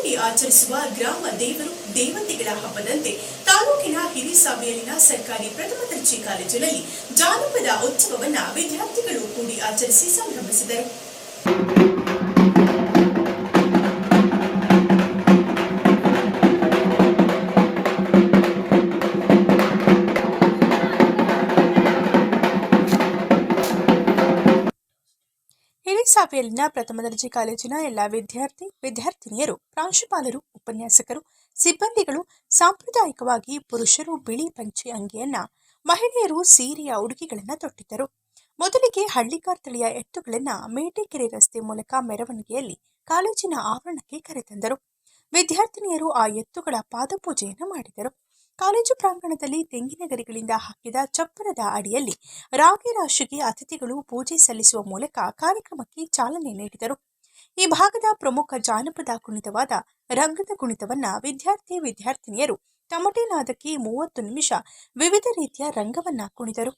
ಗ್ರಾಮದಲ್ಲಿ ಆಚರಿಸುವ ಗ್ರಾಮ ದೇವರು ದೇವತೆಗಳ ಹಬ್ಬದಂತೆ ತಾಲೂಕಿನ ಹಿರಿಸಾವೆಯಲ್ಲಿನ ಸರ್ಕಾರಿ ಪ್ರಥಮ ದರ್ಜೆ ಕಾಲೇಜಿನಲ್ಲಿ ಜಾನಪದ ಉತ್ಸವವನ್ನ ವಿದ್ಯಾರ್ಥಿಗಳು ಕೂಡಿ ಆಚರಿಸಿ ಸಂಭ್ರಮಿಸಿದರು. ಹಿರಿಸಾಬೆಯಲ್ಲಿನ ಪ್ರಥಮ ದರ್ಜೆ ಕಾಲೇಜಿನ ಎಲ್ಲ ವಿದ್ಯಾರ್ಥಿ ವಿದ್ಯಾರ್ಥಿನಿಯರು, ಪ್ರಾಂಶುಪಾಲರು, ಉಪನ್ಯಾಸಕರು, ಸಿಬ್ಬಂದಿಗಳು, ಸಾಂಪ್ರದಾಯಿಕವಾಗಿ ಪುರುಷರು ಬಿಳಿ ಪಂಚೆ ಅಂಗಿಯನ್ನ, ಮಹಿಳೆಯರು ಸೀರೆಯ ಉಡುಗೆಗಳನ್ನ ತೊಟ್ಟಿದ್ದರು. ಮೊದಲಿಗೆ ಹಳ್ಳಿಕಾರ್ ತಳಿಯ ಎತ್ತುಗಳನ್ನ ಮೇಟೆಕೆರೆ ರಸ್ತೆ ಮೂಲಕ ಮೆರವಣಿಗೆಯಲ್ಲಿ ಕಾಲೇಜಿನ ಆವರಣಕ್ಕೆ ಕರೆತಂದರು. ವಿದ್ಯಾರ್ಥಿನಿಯರು ಆ ಎತ್ತುಗಳ ಪಾದಪೂಜೆಯನ್ನು ಮಾಡಿದರು. ಕಾಲೇಜು ಪ್ರಾಂಗಣದಲ್ಲಿ ತೆಂಗಿನ ಗರಿಗಳಿಂದ ಹಾಕಿದ ಚಪ್ಪರದ ಅಡಿಯಲ್ಲಿ ರಾಗಿ ರಾಶಿಗೆ ಅತಿಥಿಗಳು ಪೂಜೆ ಸಲ್ಲಿಸುವ ಮೂಲಕ ಕಾರ್ಯಕ್ರಮಕ್ಕೆ ಚಾಲನೆ ನೀಡಿದರು. ಈ ಭಾಗದ ಪ್ರಮುಖ ಜಾನಪದ ಕುಣಿತವಾದ ರಂಗದ ಕುಣಿತವನ್ನ ವಿದ್ಯಾರ್ಥಿ ವಿದ್ಯಾರ್ಥಿನಿಯರು ತಮಟೆ ನಾದಕ್ಕೆ ಮೂವತ್ತು ನಿಮಿಷ ವಿವಿಧ ರೀತಿಯ ರಂಗವನ್ನ ಕುಣಿದರು.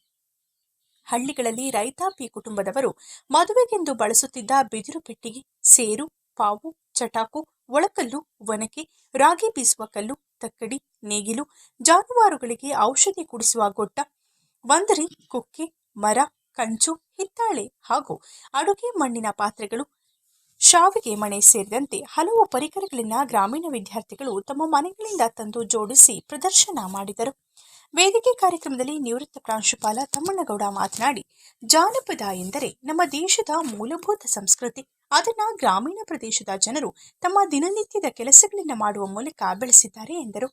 ಹಳ್ಳಿಗಳಲ್ಲಿ ರೈತಾಪಿ ಕುಟುಂಬದವರು ಮದುವೆಗೆಂದು ಬಳಸುತ್ತಿದ್ದ ಬಿದಿರು ಪೆಟ್ಟಿಗೆ, ಸೇರು, ಪಾವು, ಚಟಾಕು, ಒಳಕಲ್ಲು, ಒನಕೆ, ರಾಗಿ ಬೀಸುವ ಕಲ್ಲು ತಕ್ಕಡಿ, ನೇಗಿಲು, ಜಾನುವಾರುಗಳಿಗೆ ಔಷಧಿ ಕುಡಿಸುವ ಗೊಟ್ಟ, ವಂದರಿ, ಕುಕ್ಕೆ, ಮರ, ಕಂಚು, ಹಿತ್ತಾಳೆ ಹಾಗೂ ಅಡುಗೆ ಮಣ್ಣಿನ ಪಾತ್ರೆಗಳು, ಶಾವಿಗೆ ಮಣೆ ಸೇರಿದಂತೆ ಹಲವು ಪರಿಕರಗಳನ್ನ ಗ್ರಾಮೀಣ ವಿದ್ಯಾರ್ಥಿಗಳು ತಮ್ಮ ಮನೆಗಳಿಂದ ತಂದು ಜೋಡಿಸಿ ಪ್ರದರ್ಶನ ಮಾಡಿದರು. ವೇದಿಕೆ ಕಾರ್ಯಕ್ರಮದಲ್ಲಿ ನಿವೃತ್ತ ಪ್ರಾಂಶುಪಾಲ ತಮ್ಮಣ್ಣಗೌಡ ಮಾತನಾಡಿ, ಜಾನಪದ ಎಂದರೆ ನಮ್ಮ ದೇಶದ ಮೂಲಭೂತ ಸಂಸ್ಕೃತಿ. ಅದನ್ನ ಗ್ರಾಮೀಣ ಪ್ರದೇಶದ ಜನರು ತಮ್ಮ ದಿನನಿತ್ಯದ ಕೆಲಸಗಳನ್ನು ಮಾಡುವ ಮೂಲಕ ಬೆಳೆಸಿದ್ದಾರೆ ಎಂದರು.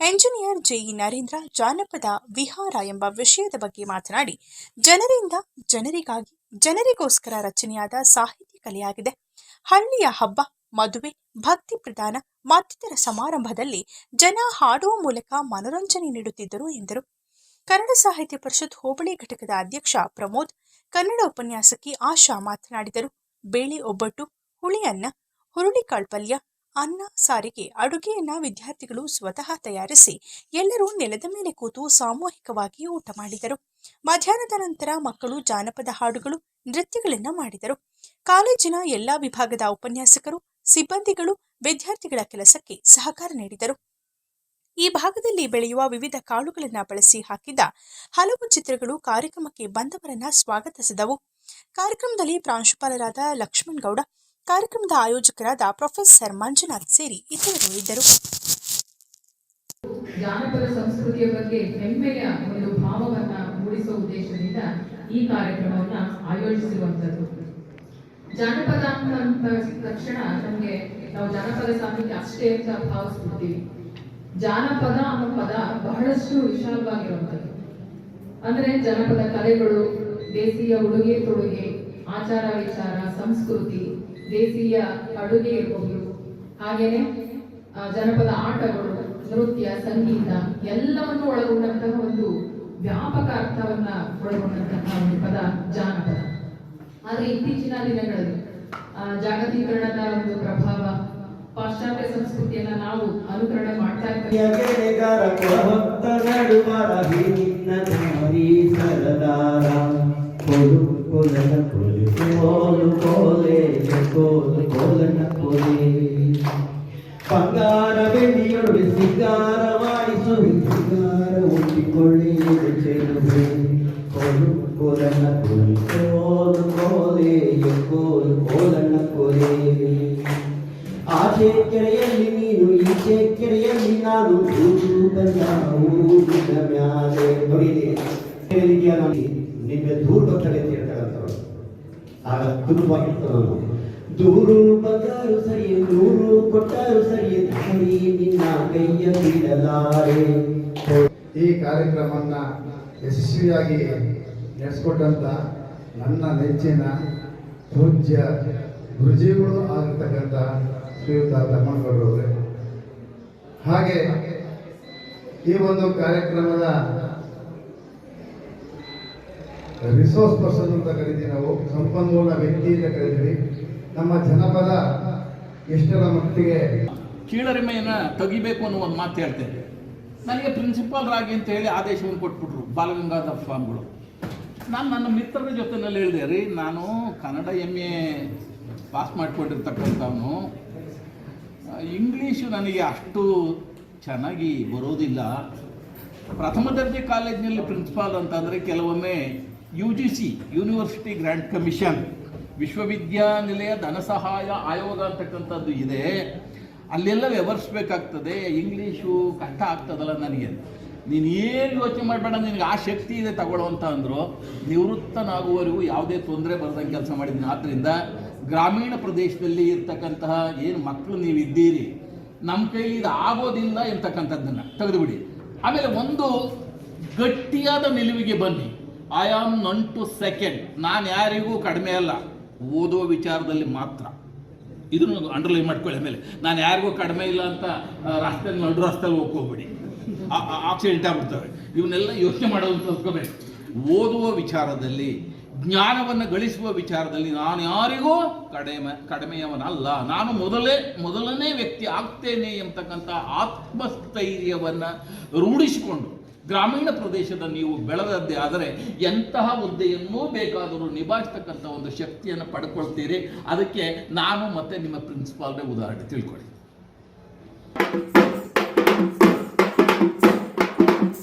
ಎಂಜಿನಿಯರ್ ಜೆಇ ನರೇಂದ್ರ ಜಾನಪದ ವಿಹಾರ ಎಂಬ ವಿಷಯದ ಬಗ್ಗೆ ಮಾತನಾಡಿ, ಜನರಿಂದ ಜನರಿಗಾಗಿ, ಜನರಿಗೋಸ್ಕರ ರಚನೆಯಾದ ಸಾಹಿತ್ಯ ಕಲೆಯಾಗಿದೆ. ಹಳ್ಳಿಯ ಹಬ್ಬ ಮದುವೆ, ಭಕ್ತಿ ಪ್ರದಾನ, ಮತ್ತಿತರ ಸಮಾರಂಭದಲ್ಲಿ ಜನ ಹಾಡುವ ಮೂಲಕ ಮನೋರಂಜನೆ ನೀಡುತ್ತಿದ್ದರು ಎಂದರು. ಕನ್ನಡ ಸಾಹಿತ್ಯ ಪರಿಷತ್ ಹೋಬಳಿ ಘಟಕದ ಅಧ್ಯಕ್ಷ ಪ್ರಮೋದ್ ಕನ್ನಡ ಉಪನ್ಯಾಸಕಿ ಆಶಾ ಮಾತನಾಡಿದರು. ಬೇಳೆ ಒಬ್ಬಟ್ಟು ಹುಳಿಯನ್ನ ಹುರುಳಿ ಪಲ್ಯ ಅನ್ನ ಸಾರಿಗೆ, ಅಡುಗೆಯನ್ನ ವಿದ್ಯಾರ್ಥಿಗಳು ಸ್ವತಃ ತಯಾರಿಸಿ ಎಲ್ಲರೂ ನೆಲದ ಮೇಲೆ ಕೂತು ಸಾಮೂಹಿಕವಾಗಿ ಊಟ ಮಾಡಿದರು. ಮಧ್ಯಾಹ್ನದ ನಂತರ ಮಕ್ಕಳು ಜಾನಪದ ಹಾಡುಗಳು, ನೃತ್ಯಗಳನ್ನ ಮಾಡಿದರು. ಕಾಲೇಜಿನ ಎಲ್ಲಾ ವಿಭಾಗದ ಉಪನ್ಯಾಸಕರು ಸಿಬ್ಬಂದಿಗಳು ವಿದ್ಯಾರ್ಥಿಗಳ ಕೆಲಸಕ್ಕೆ ಸಹಕಾರ ನೀಡಿದರು. ಈ ಭಾಗದಲ್ಲಿ ಬೆಳೆಯುವ ವಿವಿಧ ಕಾಳುಗಳನ್ನು ಬಳಸಿ ಹಾಕಿದ್ದ ಹಲವು ಚಿತ್ರಗಳು ಕಾರ್ಯಕ್ರಮಕ್ಕೆ ಬಂದವರನ್ನ ಸ್ವಾಗತಿಸಿದವು. ಕಾರ್ಯಕ್ರಮದಲ್ಲಿ ಪ್ರಾಂಶುಪಾಲರಾದ ಲಕ್ಷ್ಮಣ್ ಗೌಡ ಕಾರ್ಯಕ್ರಮದ ಆಯೋಜಕರಾದ ಪ್ರೊಫೆಸರ್ ಮಂಜುನಾಥ್ ಸೇರಿ ಇತರರು ಇದ್ದರು. ಜಾನಪದ ಸಂಸ್ಕೃತಿಯ ಬಗ್ಗೆ ಹೆಮ್ಮೆಯ ಒಂದು ಭಾವವನ್ನು ಮೂಡಿಸುವ ಉದ್ದೇಶದಿಂದ ಈ ಕಾರ್ಯಕ್ರಮವನ್ನು ಆಯೋಜಿಸಿರುವಂತದ್ದು ಜಾನಪದ ಅಂತ ತಕ್ಷಣ ನಮ್ಗೆ ನಾವು ಜಾನಪದ ಸಾಹಿತ್ಯ ಅಷ್ಟೇ ಅಂತ ಭಾವಿಸ್ಬಿಡ್ತೀವಿ ಜಾನಪದ ಅನ್ನೋ ಪದ ಬಹಳಷ್ಟು ವಿಶಾಲವಾಗಿರುವಂಥದ್ದು. ಅಂದ್ರೆ ಜನಪದ ಕಲೆಗಳು ದೇಸಿಯ ಉಡುಗೆ ತೊಡುಗೆ, ಆಚಾರ ವಿಚಾರ, ಸಂಸ್ಕೃತಿ ದೇಸಿಯ ಅಡುಗೆ ಇರಬಹುದು ಹಾಗೇನೆ ಜನಪದ ಆಟಗಳು, ನೃತ್ಯ, ಸಂಗೀತ ಎಲ್ಲವನ್ನು ಒಳಗೊಂಡಂತಹ ಒಂದು ವ್ಯಾಪಕ ಅರ್ಥವನ್ನ ಒಳಗೊಂಡಂತಹ ಒಂದು ಪದ ಜಾನಪದ. ಆದ್ರೆ ಇತ್ತೀಚಿನ ದಿನಗಳಲ್ಲಿ ಜಾಗತೀಕರಣದ ಒಂದು ಪ್ರಭಾವ, ಪಾಶ್ಚಾತ್ಯ ಸಂಸ್ಕೃತಿಯನ್ನ ನಾವು ಅನುಕರಣ ಮಾಡ್ತಾ ಬಂಗಾರ ಗೆಳೆಗರ ಸಿಂಗಾರ ನಡುವರ ಸಿಂಗಾರ ಕೋಲೆ ಕೋಲು ಕೋಲನ ಕೋಲೆ ಆಚೆ ಕೆರೆಯಲ್ಲಿ ನೀನು ಈಚೆ ಕೆರೆಯಲ್ಲಿ ನಾನು. ಮ್ಯಾಲೆ ಬರೀಲಿ ನಿಮಗೆ ದೂರ ಬರ್ತಾರೆ ಆಗ ತುರುವಾಗಿರ್ತಾರೆ ಅವರು. ದೂರು ಬಂದರು ಸರಿ ನೂರು ಕೊಟ್ಟರು ಸರಿ ಸರಿ ನಿನ್ನ ಕೈಯ ಬಿಡಲಾರೆ. ಈ ಕಾರ್ಯಕ್ರಮವನ್ನ ಯಶಸ್ವಿಯಾಗಿ ನಡೆಸ್ಕೊಟ್ಟಂತ ನನ್ನ ನೆಚ್ಚಿನ ಪೂಜ್ಯ ಗುರುಜಿಗಳು ಆಗಿರ್ತಕ್ಕಂಥ ಶ್ರೀಯುತ ತಮ್ಮನಗೌಡರವರೇ ಹಾಗೆ ಈ ಒಂದು ಕಾರ್ಯಕ್ರಮದ ರಿಸೋರ್ಸ್ ಪರ್ಸನ್ ಅಂತ ಕರಿತೀವಿ ನಾವು, ಸಂಪನ್ಮೂಲ ವ್ಯಕ್ತಿ ಅಂತ ಕರಿತೀವಿ. ನಮ್ಮ ಜನಪದ ಎಷ್ಟರ ಮಟ್ಟಿಗೆ ಕೀಳರಿಮೆಯನ್ನು ತೆಗಿಬೇಕು ಅನ್ನೋ ಒಂದು ಮಾತು ಹೇಳ್ತೇನೆ. ನನಗೆ ಪ್ರಿನ್ಸಿಪಾಲ್ ರಾಗಿ ಅಂತ ಹೇಳಿ ಆದೇಶವನ್ನು ಕೊಟ್ಬಿಟ್ರು ಬಾಲಗಂಗಾಧರ ಸ್ವಾಮಿಗಳು. ನಾನು ನನ್ನ ಮಿತ್ರರ ಜೊತೆನಲ್ಲಿ ಹೇಳಿದೆ, ರೀ, ನಾನು ಕನ್ನಡ ಎಂ ಎ ಪಾಸ್ ಮಾಡಿಕೊಂಡಿರ್ತಕ್ಕಂಥವನು. ಇಂಗ್ಲೀಷು ನನಗೆ ಅಷ್ಟು ಚೆನ್ನಾಗಿ ಬರೋದಿಲ್ಲ. ಪ್ರಥಮ ದರ್ಜೆ ಕಾಲೇಜಿನಲ್ಲಿ ಪ್ರಿನ್ಸಿಪಾಲ್ ಅಂತಂದರೆ ಕೆಲವೊಮ್ಮೆ U G C university grant commission ವಿಶ್ವವಿದ್ಯಾನಿಲಯ ಧನ ಸಹಾಯ ಆಯೋಗ ಅಂತಕ್ಕಂಥದ್ದು ಇದೆ. ಅಲ್ಲೆಲ್ಲ ವ್ಯವಹರಿಸ್ಬೇಕಾಗ್ತದೆ ಇಂಗ್ಲೀಷು ಕಷ್ಟ ಆಗ್ತದಲ್ಲ ನನಗೆ. ನೀನು ಏನು ಯೋಚನೆ ಮಾಡಬೇಡ, ನಿನಗೆ ಆ ಶಕ್ತಿ ಇದೆ, ತಗೊಳ್ಳೋ ಅಂತ ಅಂದರು. ನಿವೃತ್ತನಾಗುವವರೆಗೂ ಯಾವುದೇ ತೊಂದರೆ ಬರದಂಗೆ ಕೆಲಸ ಮಾಡಿದ್ದೀನಿ ಆದ್ದರಿಂದ ಗ್ರಾಮೀಣ ಪ್ರದೇಶದಲ್ಲಿ ಇರ್ತಕ್ಕಂತಹ ಏನು ಮಕ್ಕಳು ನೀವು ಇದ್ದೀರಿ ನಮ್ಮ ಕೈಲಿ ಇದು ಆಗೋದಿಲ್ಲ ಇರ್ತಕ್ಕಂಥದ್ದನ್ನು ತೆಗೆದುಬಿಡಿ. ಆಮೇಲೆ ಒಂದು ಗಟ್ಟಿಯಾದ ನಿಲುವಿಗೆ ಬನ್ನಿ. I am none to second ನಾನು ಯಾರಿಗೂ ಕಡಿಮೆ ಅಲ್ಲ. ಓದೋ ವಿಚಾರದಲ್ಲಿ ಮಾತ್ರ. ಇದನ್ನು ಅಂಡರ್ಲೈನ್ ಮಾಡ್ಕೊಳ್ಳಿ ಆಮೇಲೆ. ನಾನು ಯಾರಿಗೂ ಕಡಿಮೆ ಇಲ್ಲ ಅಂತ ರಾಷ್ಟ್ರದಲ್ಲಿ, ನಡು ರಸ್ತೆಯಲ್ಲಿ ಹೋಗ್ಕೋಬೇಡಿ ಆಕ್ಸಿಡೆಂಟ್ ಆಗ್ಬಿಡ್ತವೆ. ಇವನ್ನೆಲ್ಲ ಯೋಚನೆ ಮಾಡೋದು ಕಲ್ತ್ಕೋಬೇಕು ಓದುವ ವಿಚಾರದಲ್ಲಿ, ಜ್ಞಾನವನ್ನು ಗಳಿಸುವ ವಿಚಾರದಲ್ಲಿ ನಾನು ಯಾರಿಗೂ ಕಡಿಮೆ, ಕಡಿಮೆಯವನಲ್ಲ. ನಾನು ಮೊದಲೇ, ಮೊದಲನೇ ವ್ಯಕ್ತಿ ಆಗ್ತೇನೆ ಎಂಬತಕ್ಕಂಥ ಆತ್ಮಸ್ಥೈರ್ಯವನ್ನು ರೂಢಿಸಿಕೊಂಡು ಗ್ರಾಮೀಣ ಪ್ರದೇಶದ ನೀವು ಬೆಳೆದದ್ದೇ ಆದರೆ ಎಂತಹ ಹುದ್ದೆಯನ್ನೂ ಬೇಕಾದರೂ ನಿಭಾಯಿಸ್ತಕ್ಕಂಥ ಒಂದು ಶಕ್ತಿಯನ್ನು ಪಡ್ಕೊಳ್ತೀರಿ. ಅದಕ್ಕೆ ನಾನು ಮತ್ತೆ ನಿಮ್ಮ ಪ್ರಿನ್ಸಿಪಾಲ್ನೇ ಉದಾಹರಣೆ ತಿಳ್ಕೊಳ್ಳಿ. Thank you.